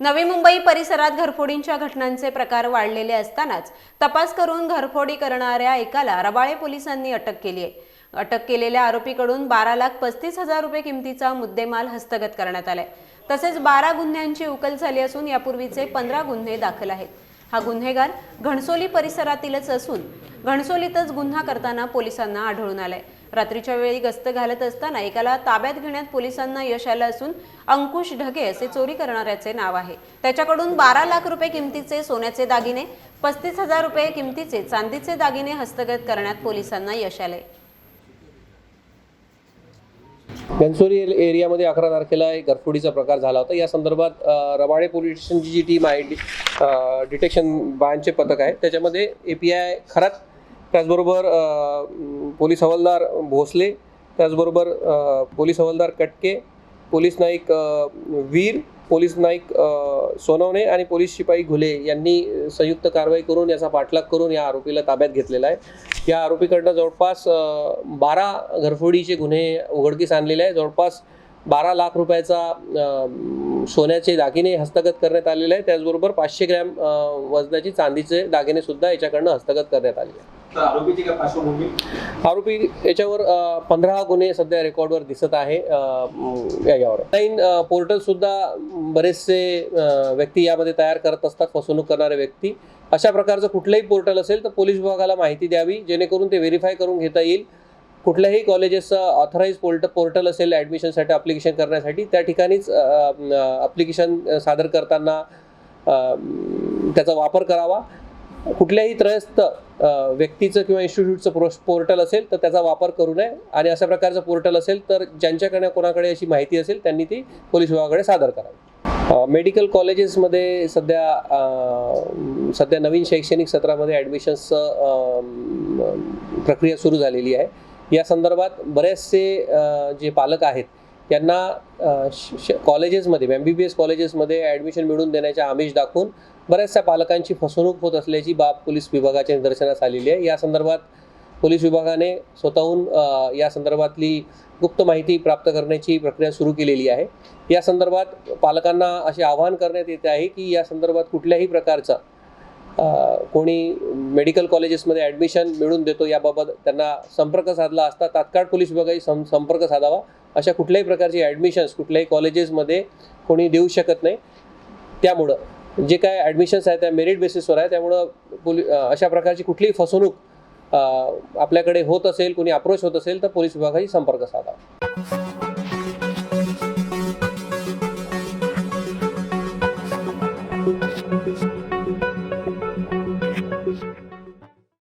नवी मुंबई परिसरात घरफोडींच्या घटनांचे प्रकार वाढलेले असतानाच तपास करून घरफोडी करणाऱ्या एकाला रबाळे पोलिसांनी अटक केली आहे. अटक केलेल्या आरोपीकडून बारा लाख पस्तीस हजार रुपये किमतीचा मुद्देमाल हस्तगत करण्यात आलाय. तसेच बारा गुन्ह्यांची उकल झाली असून यापूर्वीचे पंधरा गुन्हे दाखल आहेत. हा गुन्हेगार घणसोली परिसरातीलच असून घणसोलीतच गुन्हा करताना पोलिसांना आढळून आलाय. रात्रीच्या वेळी गस्त घालत असताना एकाला ताब्यात घेण्यात पोलिसांना यश आलं असून अंकुश ढगे असे चोरी करणाऱ्याचे नाव आहे. त्याच्याकडून बारा लाख रुपये किमतीचे सोन्याचे दागिने पस्तीस हजार रुपये किमतीचे चांदीचे दागिने हस्तगत करण्यात पोलिसांना यश आले घनसोली एरियामध्ये अकरा तारखेला एक घरफोडीचा प्रकार झाला होता. या संदर्भात रवाडे पोलीस स्टेशनची जी टीम आहे डिटेक्शन ब्रांचचे पथक आहे. त्याच्यामध्ये ए पी आय खरात त्याचबरोबर पोलीस हवालदार भोसले त्याचबरोबर पोलीस हवालदार कटके पोलीस नाईक वीर पोलीस नाईक सोनवणे आणि पोलीस शिपाई घुले यांनी संयुक्त कारवाई करून याचा पाठलाग करून या आरोपीला ताब्यात घेतलेला आहे. या आरोपीकडनं जवळपास बारा घरफोडीचे गुन्हे उघडकीस आणलेले आहे. जवळपास बारा लाख रुपयाचा सोन्याचे दागिने हस्तगत करण्यात आलेले आहे त्याचबरोबर पाचशे ग्रॅम वजनाची चांदीचे दागिने सुद्धा याच्याकडनं हस्तगत करण्यात आलेले आहे तर आरोपीची काय पार्श्वभूमी? आरोपी याच्यावर पंधरा गुन्हे सध्या रेकॉर्डवर दिसत आहे याच्यावर ऑनलाईन पोर्टल सुद्धा बरेचसे व्यक्ती यामध्ये तयार करत असतात फसवणूक करणारे व्यक्ती. अशा प्रकारचं कुठलंही पोर्टल असेल तर पोलीस विभागाला माहिती द्यावी जेणेकरून ते व्हेरीफाय करून घेता येईल. कुठल्याही कॉलेजेसचं ऑथराईज पोर्ट पोर्टल असेल ॲडमिशनसाठी अप्लिकेशन करण्यासाठी त्या ठिकाणीच अप्लिकेशन सादर करताना त्याचा वापर करावा. कुठल्याही त्रयस्थ व्यक्तीचं किंवा इन्स्टिट्यूटचं प्रो पोर्टल असेल तर त्याचा वापर करू नये. आणि अशा प्रकारचं पोर्टल असेल तर ज्यांच्याकडे कोणाकडे अशी माहिती असेल त्यांनी ती पोलीस विभागाकडे सादर करावी. मेडिकल कॉलेजेसमध्ये सध्या सध्या नवीन शैक्षणिक सत्रामध्ये ॲडमिशन्सचं प्रक्रिया सुरू झालेली आहे. या संदर्भात बरेचसे जे पालक आहेत त्यांना श- कॉलेजेसमध्ये एम बी बी एस कॉलेजेसमध्ये ॲडमिशन मिळवून देण्याच्या आमिष दाखवून बऱ्याचशा पालकांची फसवणूक होत असल्याची बाब पोलीस विभागाच्या निदर्शनास आलेली आहे. या संदर्भात पोलीस विभागाने स्वतःहून या संदर्भातली गुप्त माहिती प्राप्त करण्याची प्रक्रिया सुरू केलेली आहे. या संदर्भात पालकांना असे आवाहन करण्यात येते आहे की या संदर्भात कुठल्याही प्रकारचा कोणी मेडिकल कॉलेजेसमध्ये ॲडमिशन मिळवून देतो याबाबत त्यांना संपर्क साधला असता तात्काळ पोलीस विभागाही सं संपर्क साधावा. अशा कुठल्याही प्रकारची ॲडमिशन्स कुठल्याही कॉलेजेसमध्ये कोणी देऊ शकत नाही. त्यामुळं जे काय ॲडमिशन्स आहेत त्या मेरिट बेसिसवर आहे त्यामुळं पोली अशा प्रकारची कुठलीही फसवणूक आपल्याकडे होत असेल कोणी अप्रोच होत असेल तर पोलीस विभागाशी संपर्क साधावा